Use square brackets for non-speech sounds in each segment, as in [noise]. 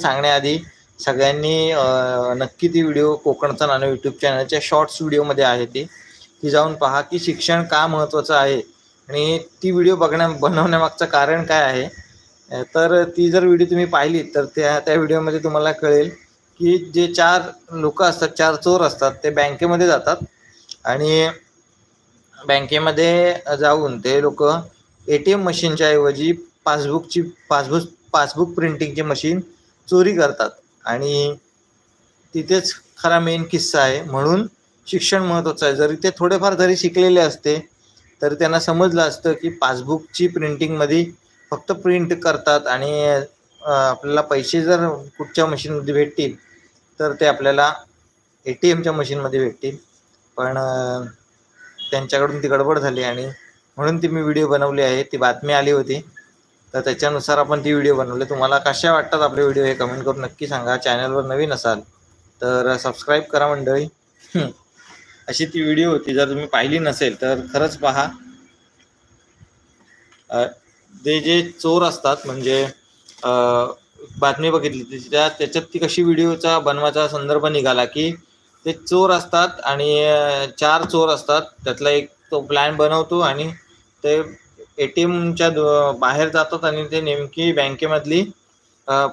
सांगण्याआधी सगळ्यांनी नक्की ती व्हिडिओ कोकणचा नाणं यूट्यूब चॅनलच्या शॉर्ट्स व्हिडिओमध्ये आहे ती. ती जाऊन पहा की शिक्षण का महत्त्वाचं आहे आणि ती व्हिडिओ बघण्या बनवण्यामागचं कारण काय आहे. तर ती जर व्हिडिओ तुम्ही पाहिली तर त्या त्या व्हिडिओमध्ये तुम्हाला कळेल की जे चार लोक असतात चार चोर असतात ते बँकेमध्ये जातात. आणि बँकेमध्ये जाऊन ते लोक ए टी एम मशीनच्या ऐवजी पासबुकची पासबुक पासबुक प्रिंटिंगची मशीन चोरी करतात. आणि तिथेच खरा मेन किस्सा आहे. म्हणून शिक्षण महत्त्वाचं आहे. जरी ते थोडेफार जरी शिकलेले असते तर त्यांना समजलं असतं की पासबुकची प्रिंटिंगमध्ये फक्त प्रिंट करतात आणि आपल्याला पैसे जर कुठच्या मशीनमध्ये भेटतील तर ते आपल्याला ए टी एमच्या मशीनमध्ये भेटतील. पण त्यांच्याकडून ती गडबड झाली आणि म्हणून ती मी व्हिडिओ बनवली आहे. ती बातमी आली होती. तर त्याच्यानुसार आपण ती व्हिडिओ बनवले. तुम्हाला कशा वाटतात आपले व्हिडिओ हे कमेंट करून नक्की सांगा. चॅनलवर नवीन असाल तर सबस्क्राईब करा मंडळी. अशी ती व्हिडिओ होती. जर तुम्ही पाहिली नसेल तर खरंच पहा. ते जे चोर असतात म्हणजे बातमी बघितली त्या त्याच्यात ती कशी व्हिडिओचा बनवायचा संदर्भ निघाला की ते चोर असतात आणि चार चोर असतात. त्यातला एक तो प्लॅन बनवतो आणि ते ए टी एमच्या बाहेर जातात आणि ते नेमकी बँकेमधली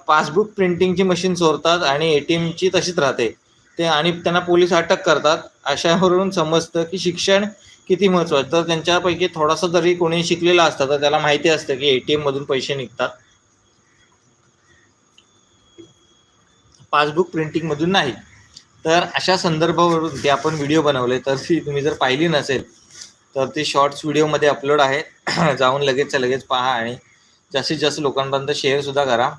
पासबुक प्रिंटिंगची मशीन चोरतात आणि ए टी एमची तशीच राहते. ते आणि त्यांना पोलीस अटक करतात. अशावरून समजतं की शिक्षण किती महत्त्वाचं तर त्यांच्यापैकी थोडासा जरी कोणी शिकलेला असतं तर त्याला माहिती असतं की ए टी एममधून पैसे निघतात. पासबुक प्रिंटिंगमधून नाही. तर अशा संदर्भावरून ते आपण व्हिडिओ बनवले तर ती तुम्ही जर पाहिली नसेल तर ती शॉर्ट्स व्हिडिओमध्ये अपलोड आहे. [clears throat] जाऊन लगेचच्या लगेच पहा आणि जास्तीत जास्त लोकांपर्यंत शेअरसुद्धा करा.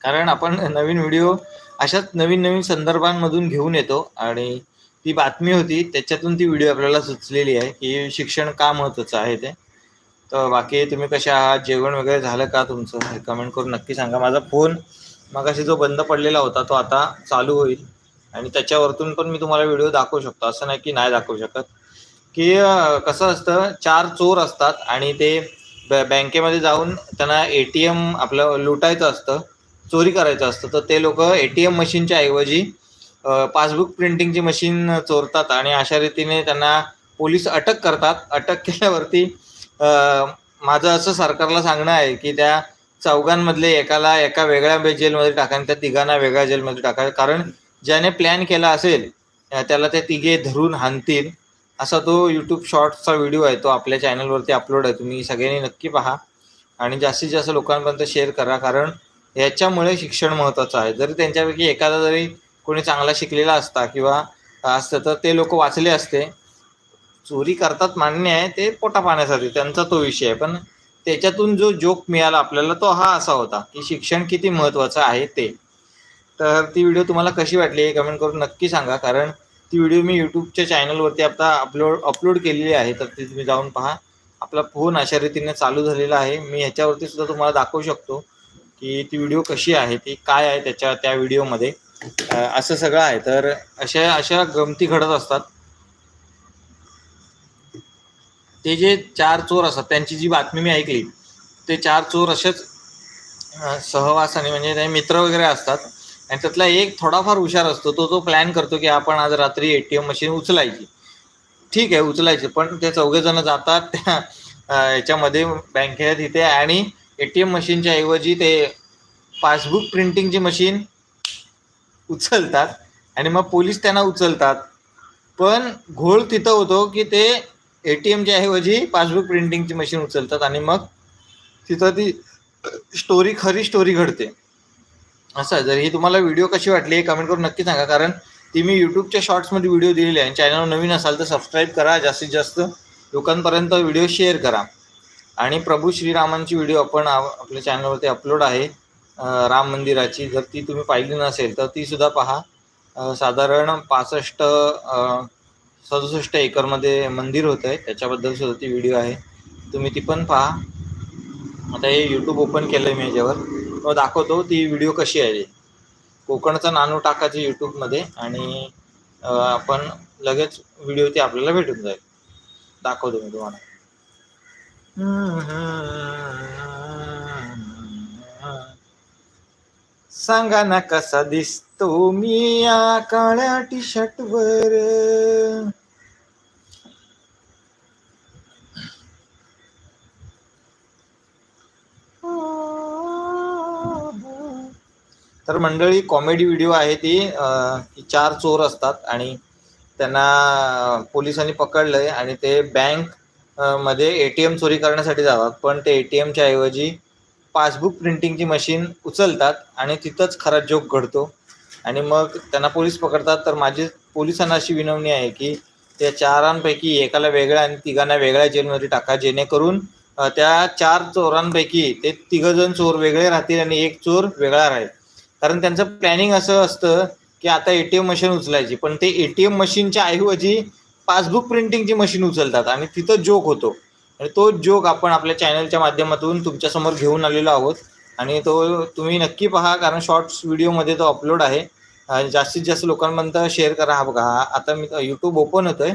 कारण आपण नवीन व्हिडिओ अशाच नवीन नवीन संदर्भांमधून घेऊन येतो आणि ती बातमी होती त्याच्यातून ती व्हिडिओ आपल्याला सुचलेली आहे की शिक्षण का महत्त्वाचं आहे ते. तर बाकी तुम्ही कशा आहात? जेवण वगैरे झालं का तुमचं? हे कमेंट करून नक्की सांगा. माझा फोन मगाशी जो बंद पडलेला होता तो आता चालू होईल. आणि त्याच्यावरतून पण मी तुम्हाला व्हिडिओ दाखवू शकतो. असं नाही की नाही दाखवू शकत. की कसं असतं चार चोर असतात आणि ते बँकेमध्ये जाऊन त्यांना ए टी एम आपलं लुटायचं असतं चोरी करायचं असतं. तर ते लोक ए टी एम मशीनच्या ऐवजी पासबुक प्रिंटिंगची मशीन चोरतात आणि अशा रीतीने त्यांना पोलीस अटक करतात. अटक केल्यावरती माझं असं सरकारला सांगणं आहे की त्या चौघांमधले एकाला एका वेगळ्या जेलमध्ये टाका आणि त्या तिघांना वेगळ्या जेलमध्ये टाका. कारण ज्याने प्लॅन केला असेल त्याला ते तिघे धरून हाणतील. असा तो यूट्यूब शॉर्ट्सचा व्हिडिओ आहे तो आपल्या चॅनलवरती अपलोड आहे. तुम्ही सगळ्यांनी नक्की पहा आणि जास्तीत जास्त लोकांपर्यंत शेअर करा कारण याच्यामुळे शिक्षण महत्त्वाचं आहे. जरी त्यांच्यापैकी एखादा जरी कोणी चांगला शिकलेला असता किंवा असतं तर ते लोक वाचले असते. चोरी करतात मान्य आहे ते पोटा पाण्यासाठी त्यांचा तो विषय आहे. पण त्याच्यातून जो जोक मिळाला आपल्याला तो हा असा होता की शिक्षण किती महत्त्वाचं आहे ते. तर ती व्हिडिओ तुम्हाला कशी वाटली हे कमेंट करून नक्की सांगा कारण ती व्हिडिओ मी यूट्यूबच्या चॅनलवरती आता अपलोड अपलोड केलेली आहे तर ती तुम्ही जाऊन पहा. आपला फोन अशा रीतीने चालू झालेला आहे. मी ह्याच्यावरती सुद्धा तुम्हाला दाखवू शकतो की ती व्हिडिओ कशी आहे ती काय आहे त्याच्या त्या व्हिडिओमध्ये. असं सगळं आहे. तर अशा अशा गमती घडत असतात. ते जे चार चोर असतात त्यांची जी बातमी मी ऐकली ते चार चोर असेच सहवासाने म्हणजे ते मित्र वगैरे असतात. आणि त्यातला एक थोडाफार हुशार असतो तो तो प्लॅन करतो की आपण आज रात्री ए टी एम मशीन उचलायची. ठीक आहे उचलायची पण ते चौघे जण जातात [laughs] त्या याच्यामध्ये बँकेत तिथे आणि ए टी एम मशीनच्या ऐवजी ते पासबुक प्रिंटिंगची मशीन उचलतात आणि मग पोलीस त्यांना उचलतात. पण घोळ तिथं होतो की ते ए टी एमच्या ऐवजी पासबुक प्रिंटिंगची मशीन उचलतात आणि मग तिथं ती स्टोरी खरी स्टोरी घडते. असं जर ही तुम्हाला व्हिडिओ कशी वाटली हे कमेंट करून नक्की सांगा. कारण ती मी यूट्यूबच्या शॉर्ट्समध्ये व्हिडिओ दिलेली आहे. चॅनलवर नवीन असाल तर सबस्क्राईब करा. जास्तीत जास्त लोकांपर्यंत व्हिडिओ शेअर करा. आणि प्रभू श्रीरामांची व्हिडिओ आपण आपल्या चॅनलवरती अपलोड आहे. राम मंदिराची. जर ती तुम्ही पाहिली नसेल तर ती सुद्धा पहा. साधारण पासष्ट सदुसष्ट एकरमध्ये मंदिर होतं आहे त्याच्याबद्दल सुद्धा ती व्हिडिओ आहे. तुम्ही ती पण पहा. आता हे यूट्यूब ओपन केलं आहे मी याच्यावर. दाखवतो. ती व्हिडिओ कशी आहे? कोकणचा नानू टाकायचं यूट्यूबमध्ये आणि आपण लगेच व्हिडिओ ती आपल्याला भेटून जाईल. दाखवतो मी तुम्हाला. सांगा ना कसा दिसतो मी या काळ्या टी शर्ट तर मंडळी कॉमेडी व्हिडिओ आहे ती चार चोर असतात आणि त्यांना पोलिसांनी पकडलंय आणि ते बँकमध्ये एटीएम चोरी करण्यासाठी जातात. पण ते एटीएमच्या ऐवजी पासबुक प्रिंटिंगची मशीन उचलतात आणि तिथंच खरा जोक घडतो. आणि मग त्यांना पोलीस पकडतात. तर माझी पोलिसांना अशी विनवणी आहे की त्या चारांपैकी एकाला वेगळ्या आणि तिघांना वेगळ्या जेलमध्ये टाका जेणेकरून त्या चार चोरांपैकी ते तिघजण चोर वेगळे राहतील आणि एक चोर वेगळा राहील. कारण त्यांचं प्लॅनिंग असं असतं की आता एटीएम मशीन उचलायची. पण ते एटीएम मशीनच्या ऐवजी पासबुक प्रिंटिंगची मशीन उचलतात. आणि तिथं जोक होतो. आणि तो जोक आपण आपल्या चॅनलच्या माध्यमातून तुमच्यासमोर घेऊन आलेलो आहोत. आणि तो तुम्ही नक्की पहा कारण शॉर्ट्स व्हिडिओमध्ये तो अपलोड आहे. आणि जास्तीत जास्त लोकांपर्यंत शेअर करा. हा बघा हा आता मी यूट्यूब ओपन होतो आहे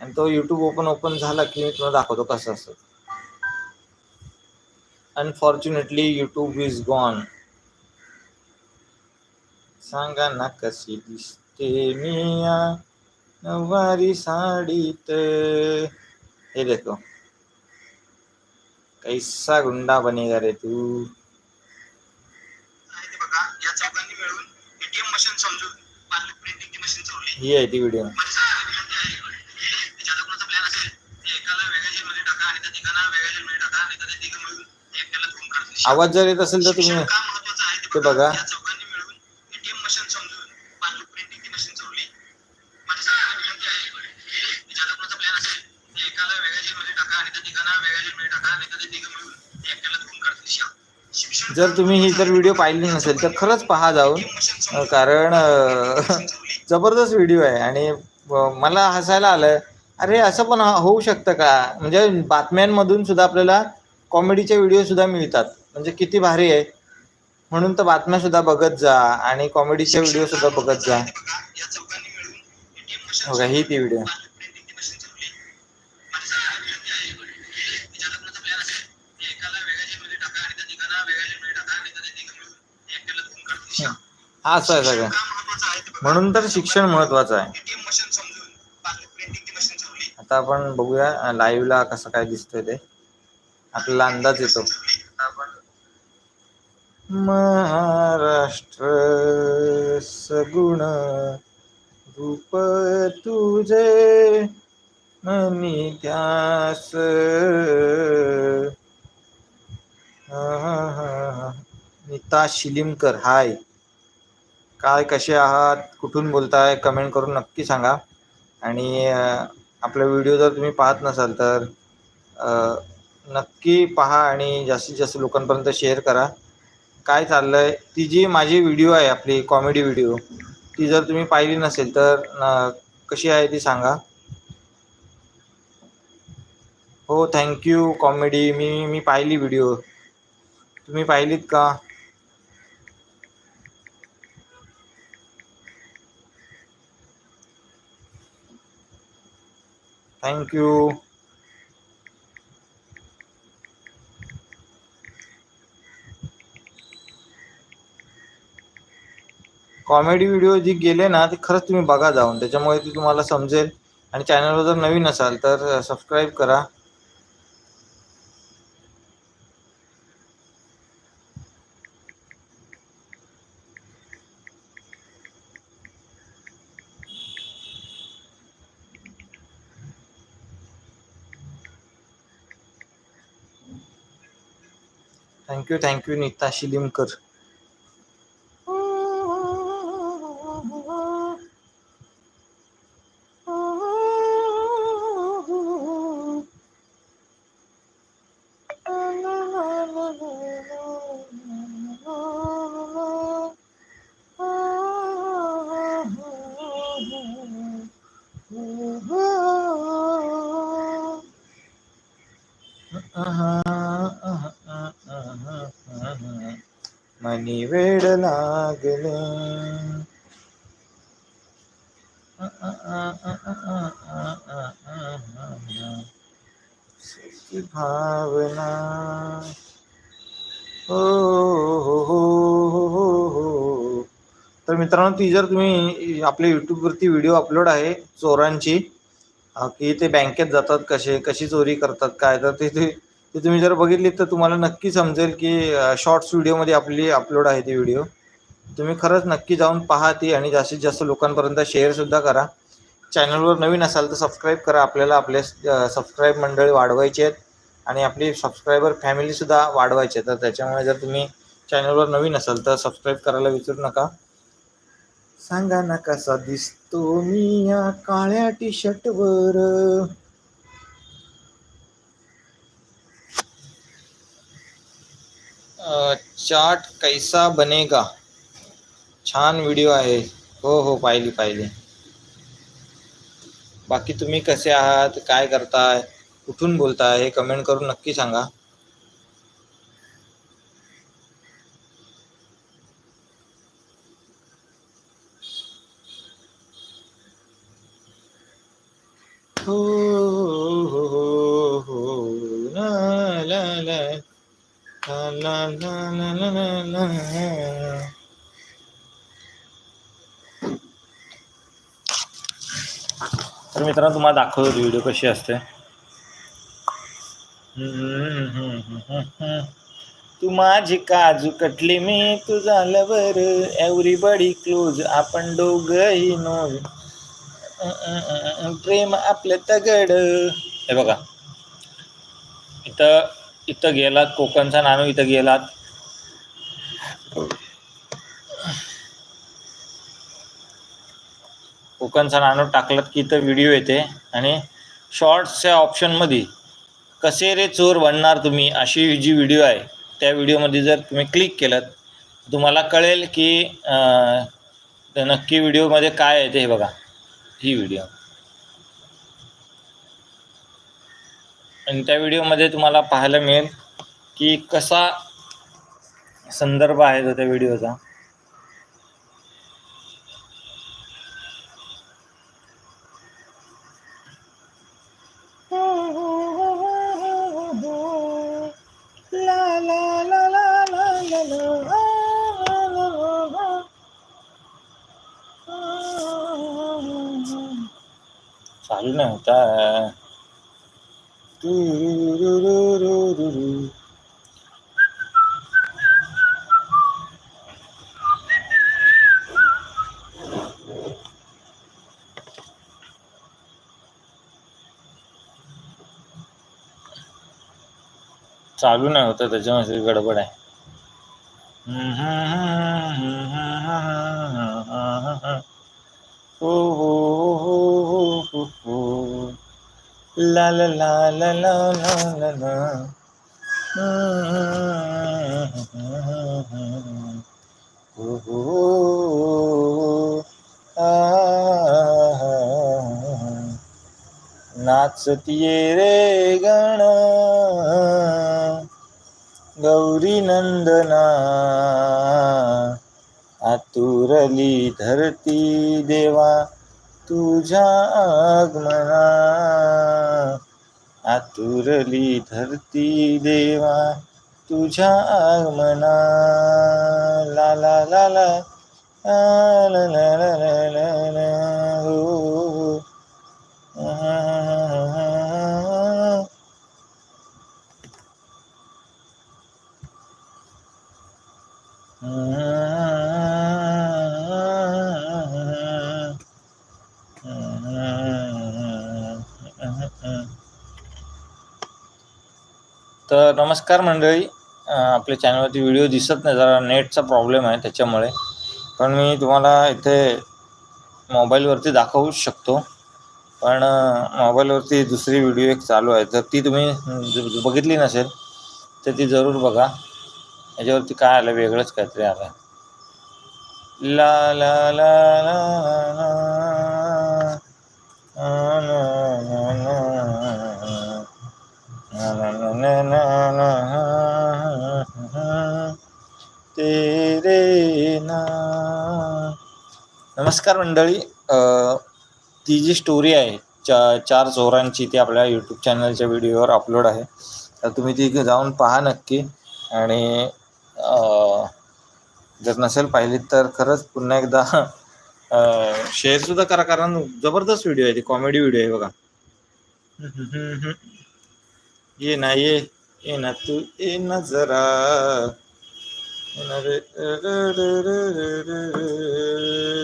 आणि तो यूट्यूब ओपन ओपन झाला की मी तुम्हाला दाखवतो कसं असतं. अनफॉर्च्युनेटली यूट्यूब इज गॉन सांगा ना कशी दिसते मी या नऊवारी साडीत। हे देखो कैसा गुंडा बनेगा रे तू। आहे ते बघा या चौघांनी मिळून एटीएम मशीन समजून पासबुक प्रिंटिंगची मशीन चोरली ही आहे ती व्हिडिओ माझी सगळ्यांना विनंती आहे की ज्याचा कोणाचा प्लॅन जर तुम्ही ही जर व्हिडिओ पाहिली नसेल तर खरंच पहा जाऊन. कारण [laughs] जबरदस्त व्हिडिओ आहे आणि मला हसायला आलं अरे असं पण होऊ शकतं का? म्हणजे बातम्यांमधून सुद्धा आपल्याला कॉमेडीचे व्हिडिओ सुद्धा मिळतात. म्हणजे किती भारी आहे. म्हणून तर बातम्या सुद्धा बघत जा आणि कॉमेडीचे व्हिडिओ सुद्धा बघत जा. हो का ही ती व्हिडिओ हा असं आहे सगळं. म्हणून तर शिक्षण महत्वाचं आहे. आता आपण बघूया लाईव्हला कसं काय दिसतंय ते. आपल्याला अंदाज येतो. महाराष्ट्र सगुण रूप तुझे मनी ध्यास नीता शिलिमकर हाय. काय कसे आहात कुठून बोलताय कमेंट करून नक्की सांगा. आणि आपला व्हिडिओ जर तुम्ही पाहत नसाल तर नक्की पहा आणि जास्तीत जास्त लोकांपर्यंत शेअर करा. काय चाललं आहे ती जी माझी व्हिडिओ आहे आपली कॉमेडी व्हिडिओ ती जर तुम्ही पाहिली नसेल तर न- कशी आहे ती सांगा. हो थँक्यू कॉमेडी मी मी पाहिली व्हिडिओ तुम्ही पाहिलीत का? थँक्यू कॉमेडी व्हिडिओ जी गेले ना ते खरंच तुम्ही बघा जाऊन. त्याच्यामुळे ती तुम्हाला समजेल. आणि चॅनलवर जर नवीन असाल तर सबस्क्राईब करा. थँक्यू थँक्यू नीता शिलिमकर वेड लागले भावना हो हो हो हो हो हो तर मित्रांनो ती जर तुम्ही आपल्या यूट्यूबवरती व्हिडिओ अपलोड आहे चोरांची की ते बँकेत जातात कसे कशी चोरी करतात काय तर ते ते तुम्ही जर बघितली तर तुम्हाला नक्की समजेल की शॉर्ट्स व्हिडिओमध्ये आपली अपलोड आहे ती व्हिडिओ तुम्ही खरंच नक्की जाऊन पहा ती आणि जास्तीत जास्त लोकांपर्यंत शेअरसुद्धा करा. चॅनलवर नवीन असाल तर सबस्क्राईब करा. आपल्याला आपले सबस्क्राईब मंडळी वाढवायची आहेत आणि आपली सबस्क्रायबर फॅमिलीसुद्धा वाढवायची आहे तर त्याच्यामुळे जर तुम्ही चॅनलवर नवीन असाल तर सबस्क्राईब करायला विसरू नका. सांगा ना कसा दिसतो मी या काळ्या टी शर्टवर चाट कैसा बनेगा? छान व्हिडिओ आहे. हो हो, पाहिली पाहिली. बाकी तुम्ही कसे आहात? काय करताय? कुठून बोलताय? हे कमेंट करून नक्की सांगा. हो तर मित्रांनो तुम्हाला दाखवतो व्हिडिओ कशी असते. तू माझी काजू कटली मी तुझा लवर एव्हरीबडी क्लोज आपण दोघही नो प्रेम आपलं तगड. हे बघा. इथं इथं गेलात कोकणचा नाणू इथं गेलात. कोकणचा नाणू टाकलात की इथं व्हिडिओ येते. आणि शॉर्ट्सच्या ऑप्शनमध्ये कसे रे चोर बनणार तुम्ही अशी जी व्हिडिओ आहे त्या व्हिडिओमध्ये जर तुम्ही क्लिक केलं तुम्हाला कळेल की नक्की व्हिडिओमध्ये काय आहे ते हे बघा. ही व्हिडिओ आणि त्या व्हिडिओमध्ये तुम्हाला पाहायला मिळेल की कसा संदर्भ आहे तो त्या व्हिडिओचा चालू नाही होतं त्याच्यामध्ये गडबड आहे. हो हो हो हो हो, हो, हो. ला ला लाल लाल लाल ला हो हो. हो नाचतीये रे गण. गौरी नंदना आतुरली धरती देवा तुझ्या आगमना आतुरली धरती देवा तुझ्या आगमना ला ला ला ला ला ला ला ला ला ला ला हो हो. तर नमस्कार मंडळी. आपल्या चॅनलवरती व्हिडिओ दिसत नाही जरा नेटचा प्रॉब्लेम आहे त्याच्यामुळे. पण मी तुम्हाला इथे मोबाईलवरती दाखवू शकतो. पण मोबाईलवरती दुसरी व्हिडिओ एक चालू आहे. तर ती तुम्ही बघितली नसेल तर ती जरूर बघा. याच्यावरती काय आलं वेगळंच काहीतरी आलं ला ला ला तेरे ना नमस्कार मंडळी ती जी स्टोरी आहे चा चार चोरांची ती आपल्या यूट्यूब चॅनलच्या व्हिडिओवर अपलोड आहे तर तुम्ही ती जाऊन पहा नक्की आणि जर नसेल पाहिली तर खरंच पुन्हा एकदा शेअर सुद्धा करा कारण जबरदस्त व्हिडिओ आहे ती कॉमेडी व्हिडिओ आहे बघा. ये ना ये ये ना तू ये ना जरा. ये ना रे रे रे रे रे रे रे रे.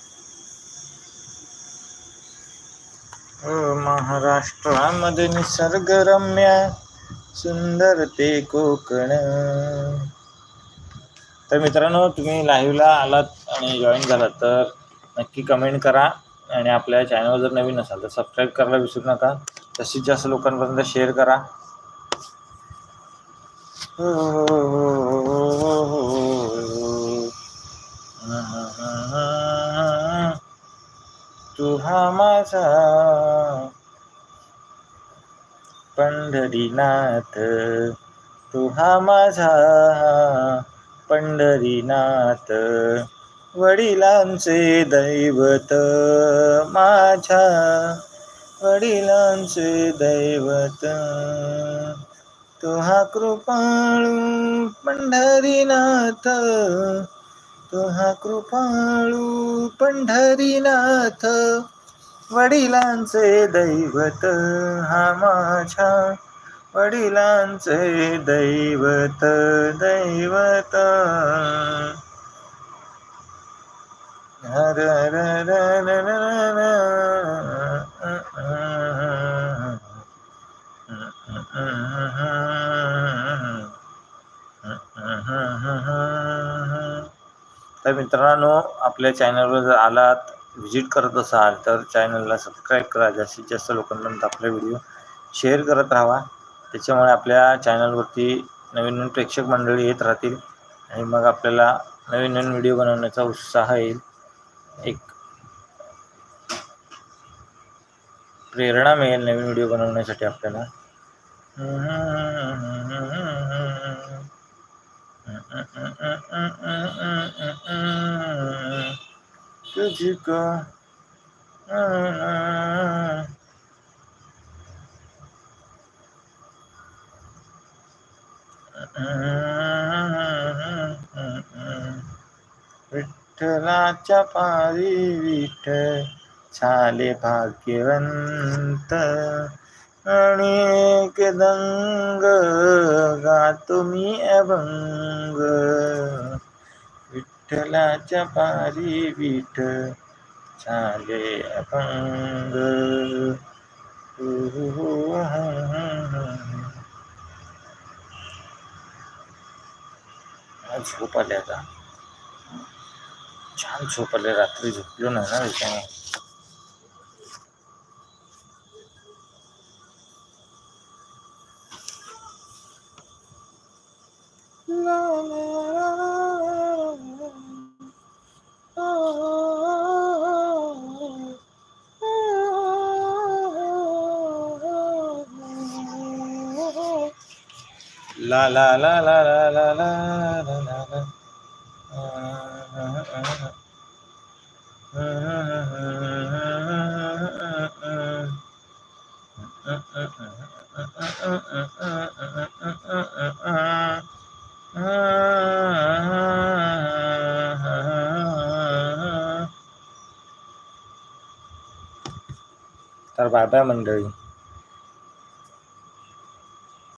महाराष्ट्रामध्ये निसर्गरम्य सुंदर ते कोकण. तर मित्रांनो तुम्ही लाईव्हला आलात आणि जॉईन झालात तर नक्की कमेंट करा. आणि आपल्या चॅनल जर नवीन असाल तर सबस्क्राईब करायला विसरू नका. जास्तीत जास्त लोकांपर्यंत शेअर करा. हो तू हा माझा. पंढरीनाथ तू हा माझा. पंढरीनाथ वडिलांचे दैवत माझ्या. वडिलांचे दैवत तू हा कृपाळू पंढरीनाथ. तुहा हा कृपाळू पंढरीनाथ वडिलांचे दैवत हा माझ्या. वडिलांचे दैवत दैवत. हर र र र र र तर मित्रांनो आपल्या चॅनलवर जर आलात व्हिजिट करत असाल तर चॅनलला सबस्क्राईब करा. जास्तीत जास्त लोकांपर्यंत आपले व्हिडिओ शेअर करत राहा. त्याच्यामुळे आपल्या चॅनलवरती नवीन नवीन प्रेक्षक मंडळी येत राहतील आणि मग आपल्याला नवीन नवीन व्हिडिओ बनवण्याचा उत्साह येईल. एक प्रेरणा मिळेल नवीन व्हिडिओ बनवण्यासाठी आपल्याला. तुझको विठ्ठलाच्या पारी विठ झाले भाग्यवंत अनेक दंग गातो मी अभंग. विठ्ठलाच्या पारी विठ झाले अभंग आज झोप आली आता. छान झोप आली रात्री झोपलो नाही ना त्याच्यामुळे La la la la la la la la la la. vào tới mình rồi